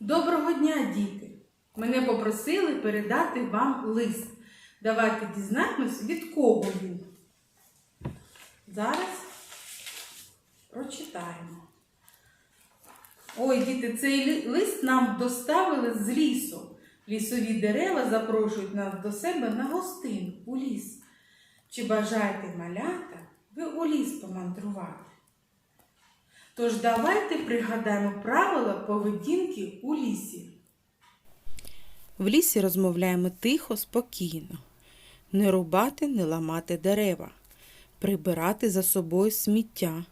Доброго дня, діти! Мене попросили передати вам лист. Давайте дізнаємось, від кого він. Зараз прочитаємо. Ой, діти, цей лист нам доставили з лісу. Лісові дерева запрошують нас до себе на гостину у ліс. Чи бажаєте малята ви у ліс помандрувати? Тож давайте пригадаємо правила поведінки у лісі. В лісі розмовляємо тихо, спокійно. Не рубати, не ламати дерева, прибирати за собою сміття,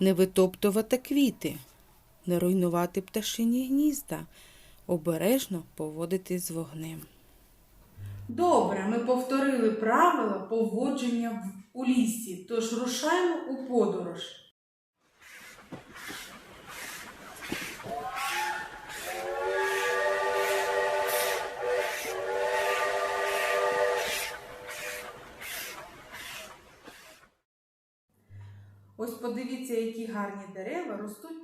не витоптувати квіти, не руйнувати пташині гнізда, обережно поводити з вогнем. Добре, ми повторили правила поводження в- у лісі, тож рушаємо у подорож. Ось подивіться, які гарні дерева ростуть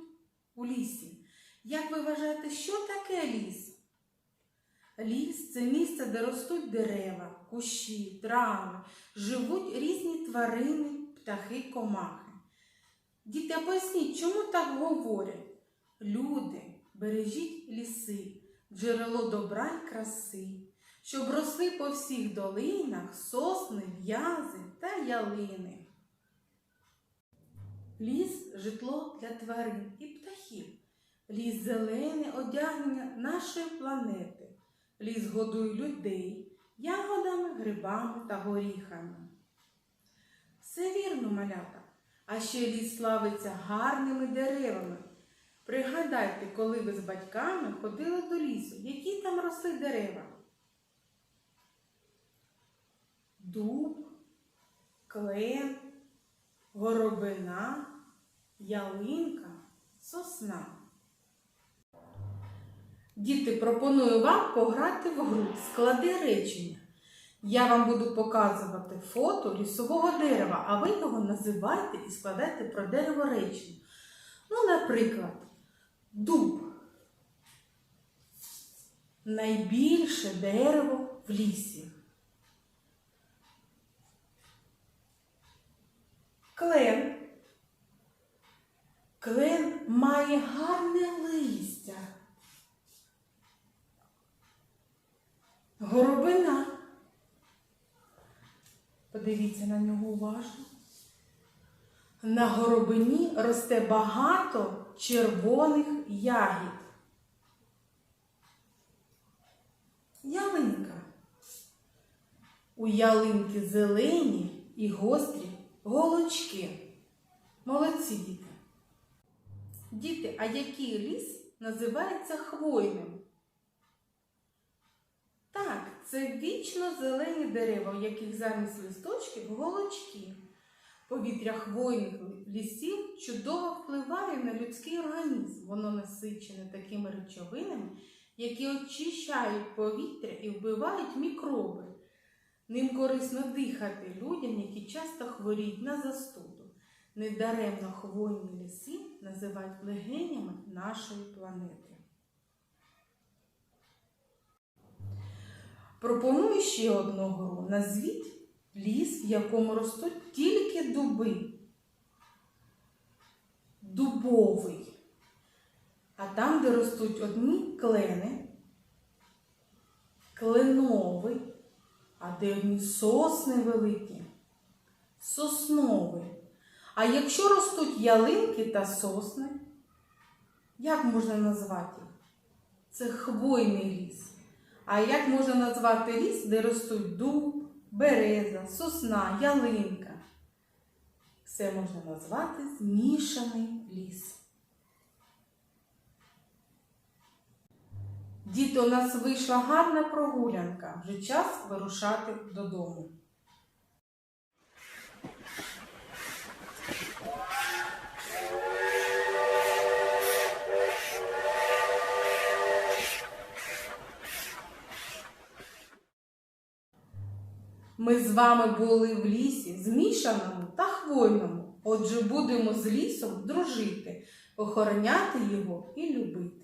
у лісі. Як ви вважаєте, що таке ліс? Ліс це місце, де ростуть дерева, кущі, трави, живуть різні тварини, птахи, комахи. Діти, поясніть, чому так говорять? Люди, бережіть ліси, джерело добра й краси, щоб росли по всіх долинах сосни, в'язи та ялини. Ліс житло для тварин і птахів. Ліс зелене одягнення нашої планети. Ліс годує людей ягодами, грибами та горіхами. Все вірно, малята. А ще ліс славиться гарними деревами. Пригадайте, коли ви з батьками ходили до лісу, які там росли дерева? Дуб, клен, горобина, ялинка, сосна. Діти, пропоную вам пограти в гру склади речення. Я вам буду показувати фото лісового дерева, а ви його називайте і складайте про дерево речення. Ну, наприклад, дуб. Найбільше дерево в лісі. Клен. Має гарне листя. Горобина. Подивіться на нього уважно. На горобині росте багато червоних ягід. Ялинка. У ялинки зелені і гострі голочки. Молодці діти. Діти, а який ліс називається хвойним? Так, це вічно зелені дерева, у яких замість листочків голочки. Повітря хвойних лісів чудово впливає на людський організм. Воно насичене такими речовинами, які очищають повітря і вбивають мікроби. Ним корисно дихати людям, які часто хворіють на застуду. Недаремно хвойні ліси називають легенями нашої планети. Пропоную ще одну гру. Назвіть ліс, в якому ростуть тільки дуби. Дубовий. А там, де ростуть одні клени, кленовий, а де одні сосни великі, сосновий. А якщо ростуть ялинки та сосни, як можна назвати їх? Це хвойний ліс. А як можна назвати ліс, де ростуть дуб, береза, сосна, ялинка? Це можна назвати змішаний ліс. Діти, у нас вийшла гарна прогулянка. Вже час вирушати додому. Ми з вами були в лісі, змішаному та хвойному. Отже, будемо з лісом дружити, охороняти його і любити.